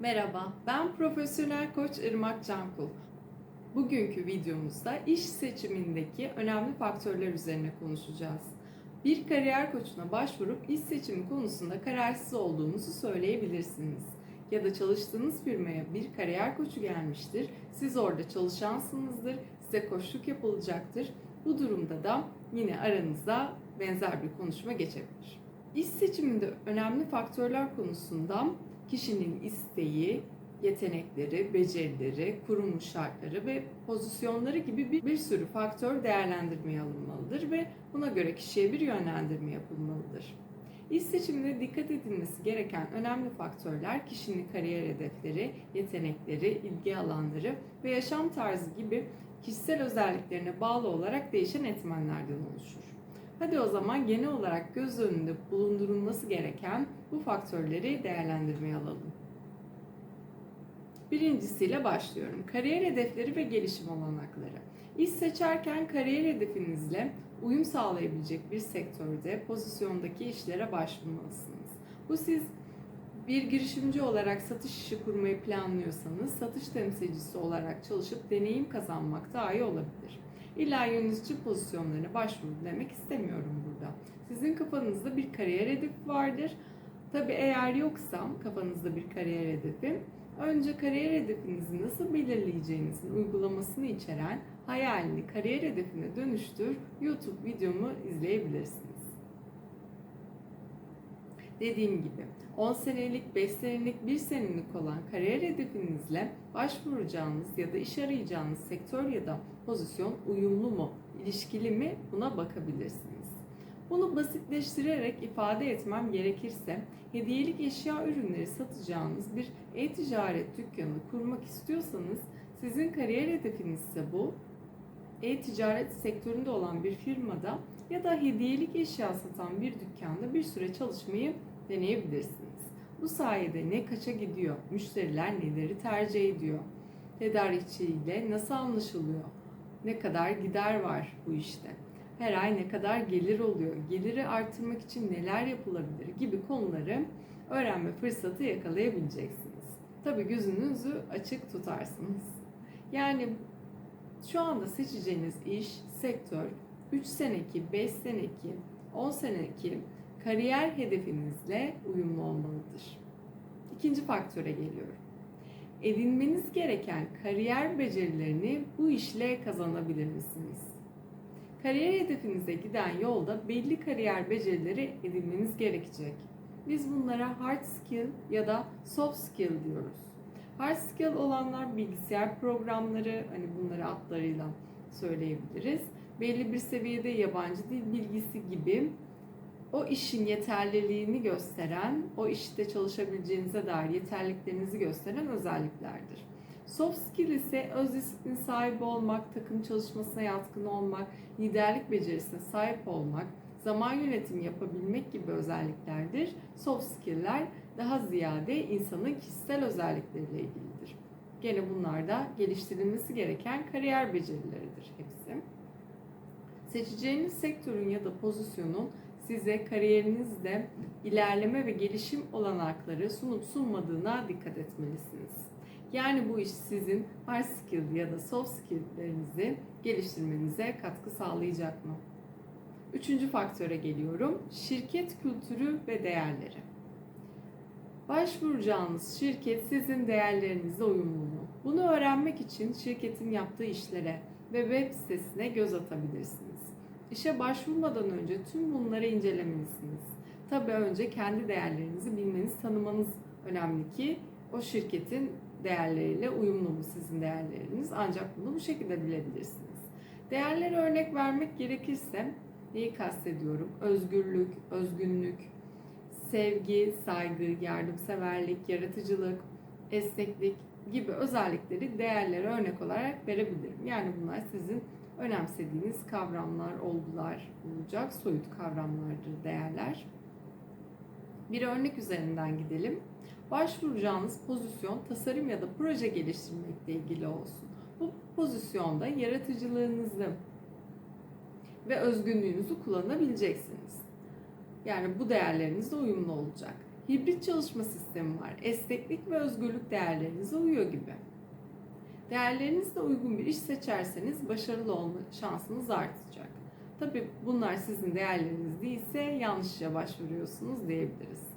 Merhaba, ben profesyonel koç Irmak Cankul. Bugünkü videomuzda iş seçimindeki önemli faktörler üzerine konuşacağız. Bir kariyer koçuna başvurup iş seçimi konusunda kararsız olduğunuzu söyleyebilirsiniz. Ya da çalıştığınız firmaya bir kariyer koçu gelmiştir, siz orada çalışansınızdır, size koçluk yapılacaktır. Bu durumda da yine aranızda benzer bir konuşma geçebilir. İş seçiminde önemli faktörler konusunda kişinin isteği, yetenekleri, becerileri, kurum şartları ve pozisyonları gibi bir, bir sürü faktör değerlendirmeye alınmalıdır ve buna göre kişiye bir yönlendirme yapılmalıdır. İş seçiminde dikkat edilmesi gereken önemli faktörler kişinin kariyer hedefleri, yetenekleri, ilgi alanları ve yaşam tarzı gibi kişisel özelliklerine bağlı olarak değişen etmenlerden oluşur. Hadi o zaman genel olarak göz önünde bulundurulması gereken bu faktörleri değerlendirmeye alalım. Birincisiyle başlıyorum. Kariyer hedefleri ve gelişim olanakları. İş seçerken kariyer hedefinizle uyum sağlayabilecek bir sektörde, pozisyondaki işlere başvurmalısınız. Bu siz bir girişimci olarak satış işi kurmayı planlıyorsanız satış temsilcisi olarak çalışıp deneyim kazanmak daha iyi olabilir. İlla yönetici pozisyonlarına başvurun demek istemiyorum burada. Sizin kafanızda bir kariyer hedefi vardır. Tabi eğer yoksa kafanızda bir kariyer hedefi, önce kariyer hedefinizi nasıl belirleyeceğinizin uygulamasını içeren hayalini kariyer hedefine dönüştür YouTube videomu izleyebilirsiniz. Dediğim gibi 10 senelik, 5 senelik, 1 senelik olan kariyer hedefinizle başvuracağınız ya da iş arayacağınız sektör ya da pozisyon uyumlu mu, ilişkili mi buna bakabilirsiniz. Bunu basitleştirerek ifade etmem gerekirse hediyelik eşya ürünleri satacağınız bir e-ticaret dükkanı kurmak istiyorsanız sizin kariyer hedefiniz ise bu. E-ticaret sektöründe olan bir firmada ya da hediyelik eşya satan bir dükkanda bir süre çalışmayı deneyebilirsiniz. Bu sayede ne kaça gidiyor, müşteriler neleri tercih ediyor, tedarikçiyle nasıl anlaşılıyor, ne kadar gider var bu işte, her ay ne kadar gelir oluyor, geliri artırmak için neler yapılabilir gibi konuları öğrenme fırsatı yakalayabileceksiniz. Tabi gözünüzü açık tutarsınız. Yani şu anda seçeceğiniz iş, sektör 3 seneki, 5 seneki, 10 seneki kariyer hedefinizle uyumlu olmalıdır. İkinci faktöre geliyorum. Edinmeniz gereken kariyer becerilerini bu işle kazanabilir misiniz? Kariyer hedefinize giden yolda belli kariyer becerileri edinmeniz gerekecek. Biz bunlara hard skill ya da soft skill diyoruz. Hard skill olanlar bilgisayar programları, hani bunları adlarıyla söyleyebiliriz. Belli bir seviyede yabancı dil bilgisi gibi o işin yeterliliğini gösteren, o işte çalışabileceğinize dair yeterliliklerinizi gösteren özelliklerdir. Soft skill ise öz disiplin sahibi olmak, takım çalışmasına yatkın olmak, liderlik becerisine sahip olmak, zaman yönetimi yapabilmek gibi özelliklerdir. Soft skill'ler daha ziyade insanın kişisel özellikleriyle ilgilidir. Gene bunlar da geliştirilmesi gereken kariyer becerileridir hepsi. Seçeceğiniz sektörün ya da pozisyonun size kariyerinizde ilerleme ve gelişim olanakları sunup sunmadığına dikkat etmelisiniz. Yani bu iş sizin hard skill ya da soft skill'lerinizi geliştirmenize katkı sağlayacak mı? Üçüncü faktöre geliyorum. Şirket kültürü ve değerleri. Başvuracağınız şirket sizin değerlerinizle uyumlu mu? Bunu öğrenmek için şirketin yaptığı işlere ve web sitesine göz atabilirsiniz. İşe başvurmadan önce tüm bunları incelemelisiniz. Tabii önce kendi değerlerinizi bilmeniz, tanımanız önemli ki o şirketin değerleriyle uyumlu mu sizin değerleriniz? Ancak bunu bu şekilde bilebilirsiniz. Değerlere örnek vermek gerekirse neyi kastediyorum? Özgürlük, özgünlük, sevgi, saygı, yardımseverlik, yaratıcılık, esneklik gibi özellikleri değerlere örnek olarak verebilirim. Yani bunlar sizin önemsediğiniz kavramlar, olgular olacak. Soyut kavramlardır değerler. Bir örnek üzerinden gidelim. Başvuracağınız pozisyon tasarım ya da proje geliştirmekle ilgili olsun. Bu pozisyonda yaratıcılığınızı ve özgünlüğünüzü kullanabileceksiniz. Yani bu değerlerinizle uyumlu olacak. Hibrit çalışma sistemi var. Esneklik ve özgürlük değerlerinize uyuyor gibi. Değerlerinizle uygun bir iş seçerseniz başarılı olma şansınız artacak. Tabii bunlar sizin değerleriniz değilse yanlışça başvuruyorsunuz diyebiliriz.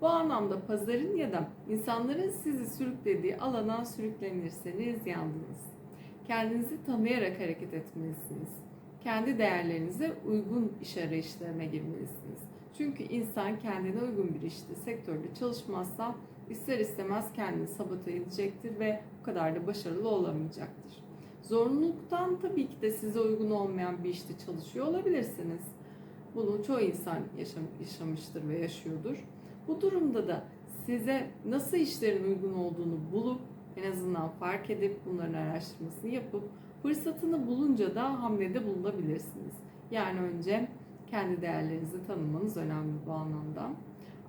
Bu anlamda pazarın ya da insanların sizi sürüklediği alana sürüklenirseniz yandınız. Kendinizi tanıyarak hareket etmelisiniz. Kendi değerlerinize uygun iş arayışlarına girmelisiniz. Çünkü insan kendine uygun bir işte, sektörde çalışmazsa ister istemez kendini sabote edecektir ve bu kadar da başarılı olamayacaktır. Zorunluluktan tabii ki de size uygun olmayan bir işte çalışıyor olabilirsiniz. Bunu çoğu insan yaşam, yaşamıştır ve yaşıyordur. Bu durumda da size nasıl işlerin uygun olduğunu bulup en azından fark edip bunların araştırmasını yapıp fırsatını bulunca da hamlede bulunabilirsiniz. Yani önce kendi değerlerinizi tanımanız önemli bu anlamda.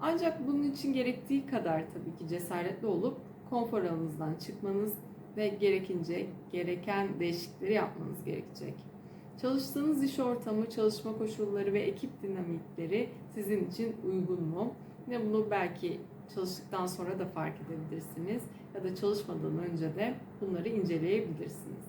Ancak bunun için gerektiği kadar tabii ki cesaretli olup konfor alanınızdan çıkmanız ve gerekince gereken değişiklikleri yapmanız gerekecek. Çalıştığınız iş ortamı, çalışma koşulları ve ekip dinamikleri sizin için uygun mu? Yine bunu belki çalıştıktan sonra da fark edebilirsiniz ya da çalışmadan önce de bunları inceleyebilirsiniz.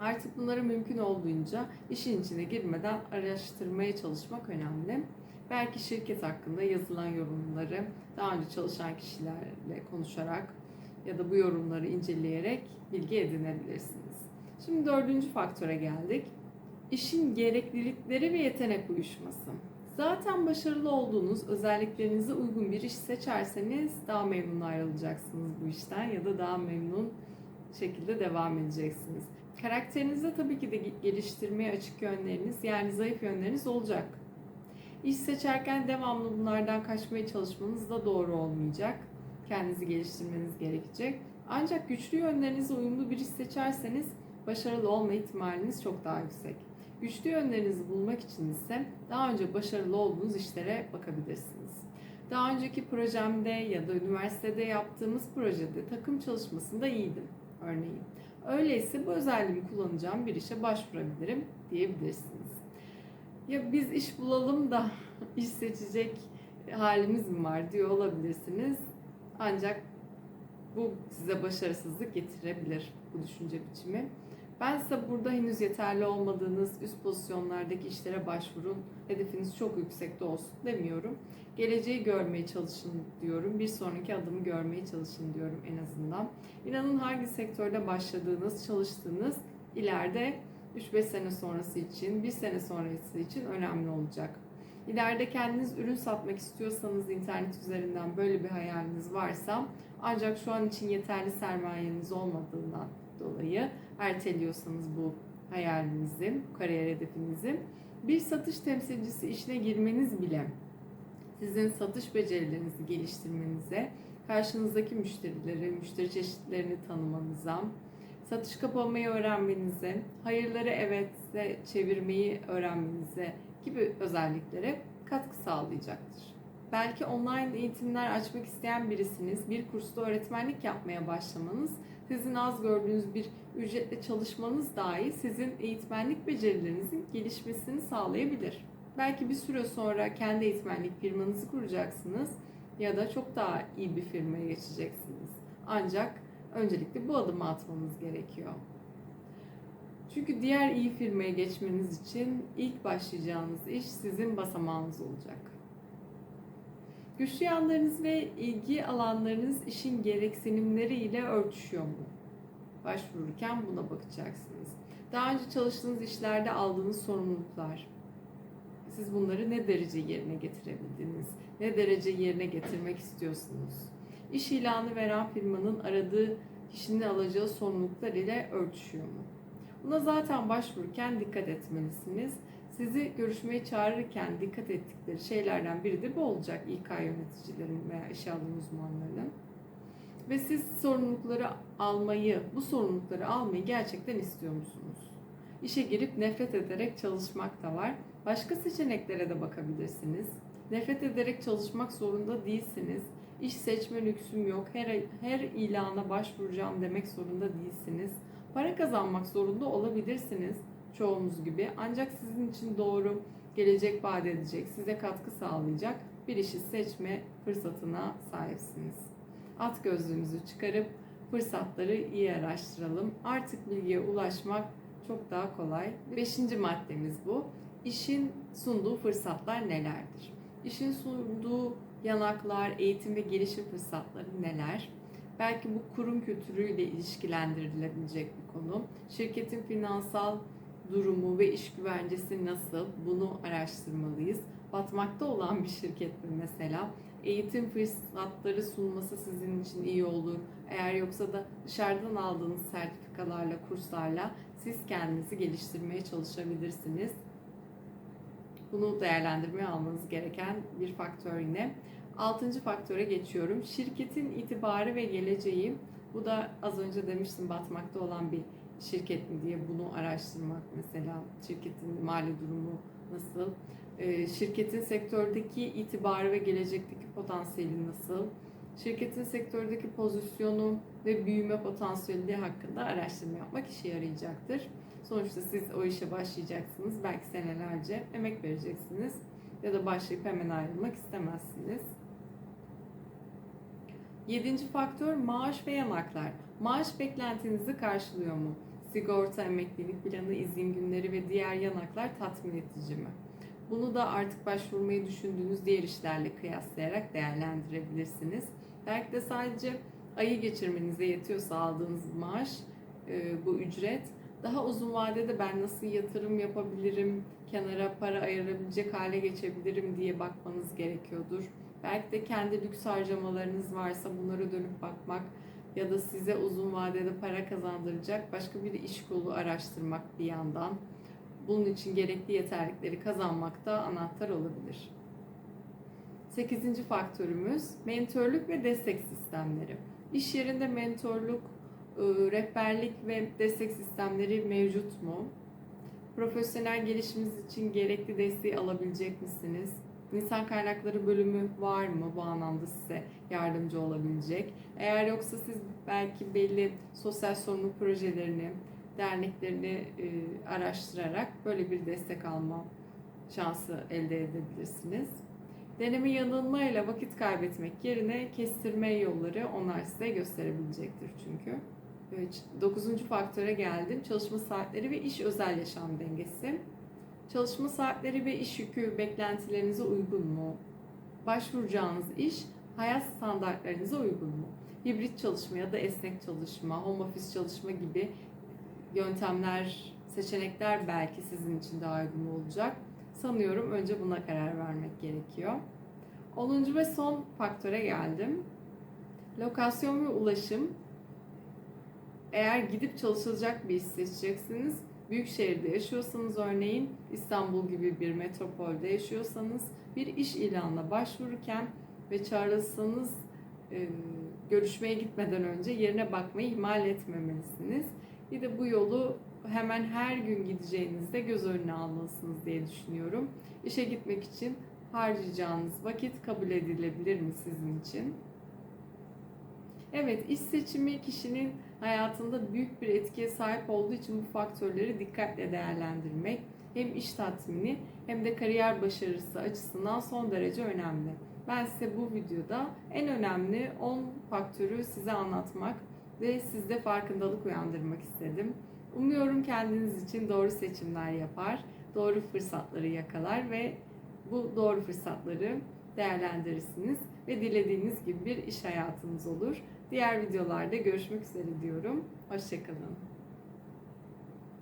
Artık bunları mümkün olduğunca işin içine girmeden araştırmaya çalışmak önemli. Belki şirket hakkında yazılan yorumları daha önce çalışan kişilerle konuşarak ya da bu yorumları inceleyerek bilgi edinebilirsiniz. Şimdi dördüncü faktöre geldik. İşin gereklilikleri ve yetenek uyuşması. Zaten başarılı olduğunuz, özelliklerinize uygun bir iş seçerseniz daha memnun ayrılacaksınız bu işten ya da daha memnun şekilde devam edeceksiniz. Karakterinizde tabii ki de geliştirmeye açık yönleriniz yani zayıf yönleriniz olacak. İş seçerken devamlı bunlardan kaçmaya çalışmanız da doğru olmayacak. Kendinizi geliştirmeniz gerekecek. Ancak güçlü yönlerinize uyumlu bir iş seçerseniz başarılı olma ihtimaliniz çok daha yüksek. Güçlü yönlerinizi bulmak için ise daha önce başarılı olduğunuz işlere bakabilirsiniz. Daha önceki projemde ya da üniversitede yaptığımız projede takım çalışmasında iyiydim örneğin. Öyleyse bu özelliğimi kullanacağım bir işe başvurabilirim diyebilirsiniz. Ya biz iş bulalım da iş seçecek halimiz mi var diyor olabilirsiniz. Ancak bu size başarısızlık getirebilir bu düşünce biçimi. Ben size burada henüz yeterli olmadığınız üst pozisyonlardaki işlere başvurun. Hedefiniz çok yüksekte olsun demiyorum. Geleceği görmeye çalışın diyorum. Bir sonraki adımı görmeye çalışın diyorum en azından. İnanın hangi sektörde başladığınız, çalıştığınız ileride 3-5 sene sonrası için, 1 sene sonrası için önemli olacak. İleride kendiniz ürün satmak istiyorsanız internet üzerinden böyle bir hayaliniz varsa ancak şu an için yeterli sermayeniz olmadığından dolayı erteliyorsanız bu hayalinizi, kariyer hedefinizi bir satış temsilcisi işine girmeniz bile sizin satış becerilerinizi geliştirmenize, karşınızdaki müşterileri, müşteri çeşitlerini tanımanıza, satış kapamayı öğrenmenize, hayırları evetse çevirmeyi öğrenmenize gibi özelliklere katkı sağlayacaktır. Belki online eğitimler açmak isteyen birisiniz, bir kursta öğretmenlik yapmaya başlamanız, sizin az gördüğünüz bir ücretle çalışmanız dahi sizin eğitmenlik becerilerinizin gelişmesini sağlayabilir. Belki bir süre sonra kendi eğitmenlik firmanızı kuracaksınız ya da çok daha iyi bir firmaya geçeceksiniz. Ancak öncelikle bu adımı atmanız gerekiyor. Çünkü diğer iyi firmaya geçmeniz için ilk başlayacağınız iş sizin basamağınız olacak. Güçlü yanlarınız ve ilgi alanlarınız işin gereksinimleriyle örtüşüyor mu? Başvururken buna bakacaksınız. Daha önce çalıştığınız işlerde aldığınız sorumluluklar, siz bunları ne derece yerine getirebildiniz? Ne derece yerine getirmek istiyorsunuz? İş ilanı veren firmanın aradığı kişinin alacağı sorumluluklar ile örtüşüyor mu? Buna zaten başvururken dikkat etmelisiniz. Sizi görüşmeye çağırırken dikkat ettikleri şeylerden biri de bu olacak İK yöneticilerin veya işe alım uzmanlarının. Ve siz sorumlulukları almayı, bu sorumlulukları almayı gerçekten istiyor musunuz? İşe girip nefret ederek çalışmak da var. Başka seçeneklere de bakabilirsiniz. Nefret ederek çalışmak zorunda değilsiniz. İş seçme lüksüm yok. Her, her ilana başvuracağım demek zorunda değilsiniz. Para kazanmak zorunda olabilirsiniz çoğumuz gibi. Ancak sizin için doğru, gelecek vaat edecek, size katkı sağlayacak bir işi seçme fırsatına sahipsiniz. At gözlüğümüzü çıkarıp fırsatları iyi araştıralım. Artık bilgiye ulaşmak çok daha kolay. Beşinci maddemiz bu. İşin sunduğu fırsatlar nelerdir? İşin sunduğu yanaklar, eğitim ve gelişim fırsatları neler? Belki bu kurum kültürüyle ilişkilendirilebilecek bir konu. Şirketin finansal durumu ve iş güvencesi nasıl? Bunu araştırmalıyız. Batmakta olan bir şirket mi mesela? Eğitim fırsatları sunması sizin için iyi olur. Eğer yoksa da dışarıdan aldığınız sertifikalarla, kurslarla siz kendinizi geliştirmeye çalışabilirsiniz. Bunu değerlendirmeye almanız gereken bir faktör yine. Altıncı faktöre geçiyorum. Şirketin itibarı ve geleceği. Bu da az önce demiştim batmakta olan bir şirket mi diye bunu araştırmak mesela. Şirketin mali durumu nasıl? Ee, şirketin sektördeki itibarı ve gelecekteki potansiyeli nasıl? Şirketin sektördeki pozisyonu ve büyüme potansiyeli hakkında araştırma yapmak işe yarayacaktır. Sonuçta siz o işe başlayacaksınız. Belki senelerce emek vereceksiniz. Ya da başlayıp hemen ayrılmak istemezsiniz. Yedinci faktör maaş ve yanaklar. Maaş beklentinizi karşılıyor mu? Sigorta, emeklilik planı, izin günleri ve diğer yanaklar tatmin edici mi? Bunu da artık başvurmayı düşündüğünüz diğer işlerle kıyaslayarak değerlendirebilirsiniz. Belki de sadece ayı geçirmenize yetiyorsa aldığınız maaş, e, bu ücret daha uzun vadede ben nasıl yatırım yapabilirim, kenara para ayırabilecek hale geçebilirim diye bakmanız gerekiyordur. Belki de kendi lüks harcamalarınız varsa bunlara dönüp bakmak ya da size uzun vadede para kazandıracak başka bir iş kolu araştırmak bir yandan. Bunun için gerekli yeterlikleri kazanmak da anahtar olabilir. Sekizinci faktörümüz mentörlük ve destek sistemleri. İş yerinde mentorluk, rehberlik ve destek sistemleri mevcut mu? Profesyonel gelişiminiz için gerekli desteği alabilecek misiniz? İnsan kaynakları bölümü var mı bu anlamda size yardımcı olabilecek? Eğer yoksa siz belki belli sosyal sorumluluk projelerini, derneklerini e, araştırarak böyle bir destek alma şansı elde edebilirsiniz. Deneme yanılmayla vakit kaybetmek yerine kestirme yolları onlar size gösterebilecektir çünkü. Dokuzuncu faktöre geldim. Çalışma saatleri ve iş özel yaşam dengesi. Çalışma saatleri ve iş yükü beklentilerinize uygun mu? Başvuracağınız iş hayat standartlarınıza uygun mu? Hibrit çalışma ya da esnek çalışma, home office çalışma gibi yöntemler, seçenekler belki sizin için daha uygun olacak. Sanıyorum önce buna karar vermek gerekiyor. 10. ve son faktöre geldim. Lokasyon ve ulaşım. Eğer gidip çalışılacak bir iş seçeceksiniz, büyük şehirde yaşıyorsanız örneğin İstanbul gibi bir metropolde yaşıyorsanız bir iş ilanına başvururken ve çağrılsanız e, görüşmeye gitmeden önce yerine bakmayı ihmal etmemelisiniz. Bir de bu yolu hemen her gün gideceğinizde göz önüne almalısınız diye düşünüyorum. İşe gitmek için harcayacağınız vakit kabul edilebilir mi sizin için? Evet, iş seçimi kişinin hayatında büyük bir etkiye sahip olduğu için bu faktörleri dikkatle değerlendirmek hem iş tatmini hem de kariyer başarısı açısından son derece önemli. Ben size bu videoda en önemli 10 faktörü size anlatmak ve sizde farkındalık uyandırmak istedim. Umuyorum kendiniz için doğru seçimler yapar, doğru fırsatları yakalar ve bu doğru fırsatları değerlendirirsiniz ve dilediğiniz gibi bir iş hayatınız olur. Diğer videolarda görüşmek üzere diyorum. Hoşçakalın.